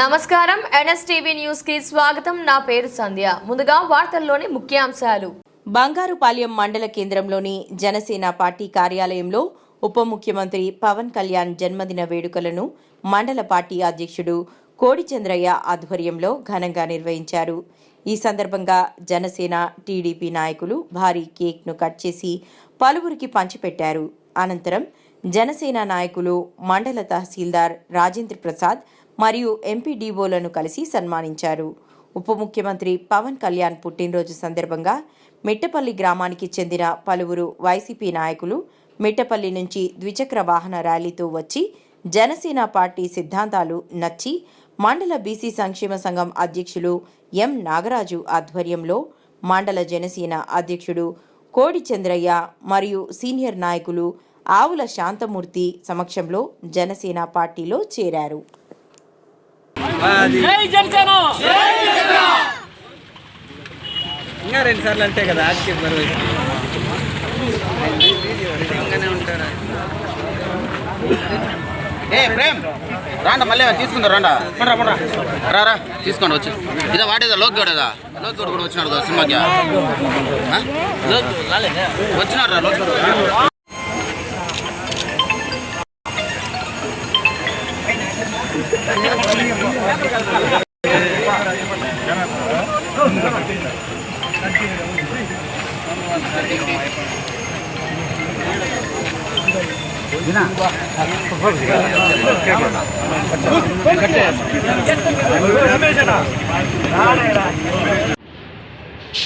నమస్కారం. ఎన్ఎస్టీవీ న్యూస్కి స్వాగతం. నా పేరు సంధ్య. ముందుగా వార్తల్లోని ముఖ్యాంశాలు. బంగారుపాలెం మండల కేంద్రంలోని జనసేన పార్టీ కార్యాలయంలో ఉప ముఖ్యమంత్రి పవన్ కళ్యాణ్ జన్మదిన వేడుకలను మండల పార్టీ అధ్యక్షుడు కోడిచంద్రయ్య ఆధ్వర్యంలో ఘనంగా నిర్వహించారు. ఈ సందర్భంగా జనసేన టీడీపీ నాయకులు భారీ కేక్ను కట్ చేసి పలువురికి పంచిపెట్టారు. అనంతరం జనసేన నాయకులు మండల తహసీల్దార్ రాజేంద్ర ప్రసాద్ మరియు ఎంపీడీఓలను కలిసి సన్మానించారు. ఉప ముఖ్యమంత్రి పవన్ కళ్యాణ్ పుట్టినరోజు సందర్భంగా మిట్టపల్లి గ్రామానికి చెందిన పలువురు వైసీపీ నాయకులు మిట్టపల్లి నుంచి ద్విచక్ర వాహన ర్యాలీతో వచ్చి జనసేన పార్టీ సిద్ధాంతాలు నచ్చి మండల బీసీ సంక్షేమ సంఘం అధ్యక్షులు ఎం. నాగరాజు ఆధ్వర్యంలో మండల జనసేన అధ్యక్షుడు కోడి చంద్రయ్య మరియు సీనియర్ నాయకులు ఆవుల శాంతమూర్తి సమక్షంలో జనసేన పార్టీలో చేరారు. ఇంకా రెండు సార్లు అంటే కదా ఆర్కే మరి నిజంగానే ఉంటారా? ఏ ప్రేమ్ రాండ మళ్ళీ తీసుకుందా రాండ? పండ్రా పండ్రా. రారా తీసుకోండి వచ్చి. ఇదో వాడేదా లోక్ గడేదా లోక్ గడు కూడా వచ్చినాడు సినిమాకి? వచ్చినాడు రా లోక్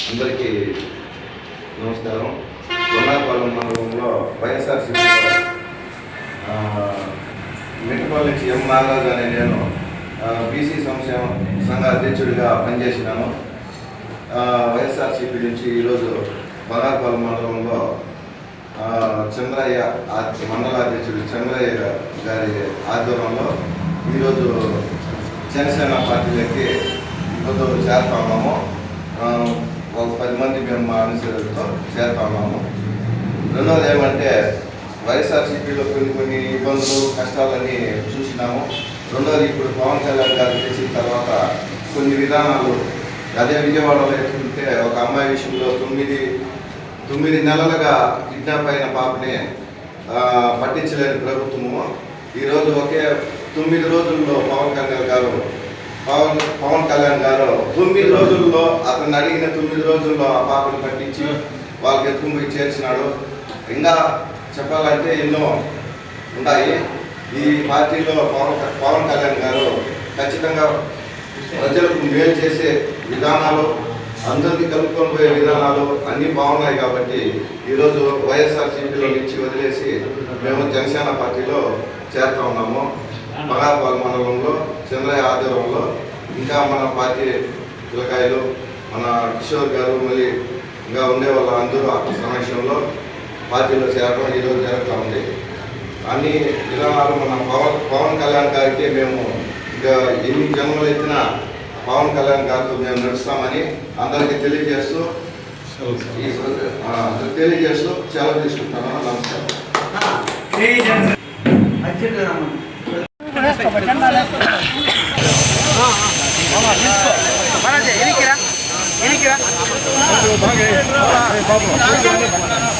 అందరికీ నమస్కారం. కొన్నాపాలెం మండలంలో వైఎస్ఆర్సీపీలో మిట్టపల్లి నుంచి ఎం నాగరాజు అనే నేను బీసీ సంక్షేమ సంఘ అధ్యక్షుడిగా పనిచేసినాను. వైఎస్ఆర్సీపీ నుంచి ఈరోజు బంగారుపాలెం మండలంలో చంద్రయ్య మండల అధ్యక్షుడు చంద్రయ్య గారి ఆధ్వర్యంలో ఈరోజు జనసేన పార్టీలకి ఈరోజు చేరుతా ఉన్నాము ఒక పది మంది మేము మా అనుసరులతో చేరుతా ఉన్నాము రెండోది ఏమంటే వైఎస్ఆర్సీపీలో కొన్ని కొన్ని ఇబ్బందులు కష్టాలన్నీ చూసినాము. రెండోది ఇప్పుడు పవన్ కళ్యాణ్ గారు చేసిన తర్వాత కొన్ని విధానాలు అదే విజయవాడలో ఎత్తుకుంటే ఒక అమ్మాయి విషయంలో తొమ్మిది తొమ్మిది నెలలుగా కిడ్నాప్ అయిన పాపని పట్టించలేని ప్రభుత్వము. ఈరోజు ఒకే తొమ్మిది రోజుల్లో పవన్ కళ్యాణ్ గారు పవన్ పవన్ కళ్యాణ్ గారు తొమ్మిది రోజుల్లో అతను అడిగిన తొమ్మిది రోజుల్లో ఆ పాపను పట్టించి వాళ్ళకి ఎత్తుకుని పోయి చేర్చినాడు. ఇంకా చెప్పాలంటే ఎన్నో ఉన్నాయి ఈ పార్టీలో పవన్ క- పవన్ కళ్యాణ్ గారు ఖచ్చితంగా ప్రజలకు మేలు చేసే విధానాలు అందరినీ కలుపుకొని పోయే విధానాలు అన్నీ బాగున్నాయి కాబట్టి ఈరోజు వైఎస్ఆర్సీపీలో నుంచి వదిలేసి మేము జనసేన పార్టీలో చేరుతా ఉన్నాము. మగాపాల్ మండలంలో చంద్రయ్య ఆధ్వర్యంలో ఇంకా మన పార్టీ పిల్లకాయలు మన కిషోర్ గారు మళ్ళీ ఇంకా ఉండే వాళ్ళ అందరూ సమక్షంలో పార్టీలో చేరడం ఈరోజు జరుగుతూ ఉంది. అన్ని విధానాలు మన పవన్ పవన్ కళ్యాణ్ గారికి మేము ఇంకా ఎన్ని జన్మలు ఎత్తినా పవన్ కళ్యాణ్ గారితో మేము నడుస్తామని అందరికీ తెలియజేస్తూ తెలియజేస్తూ సెలవు తీసుకుంటాను నమస్కారం. ఎనికిరా ఎనికిరా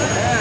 Yeah.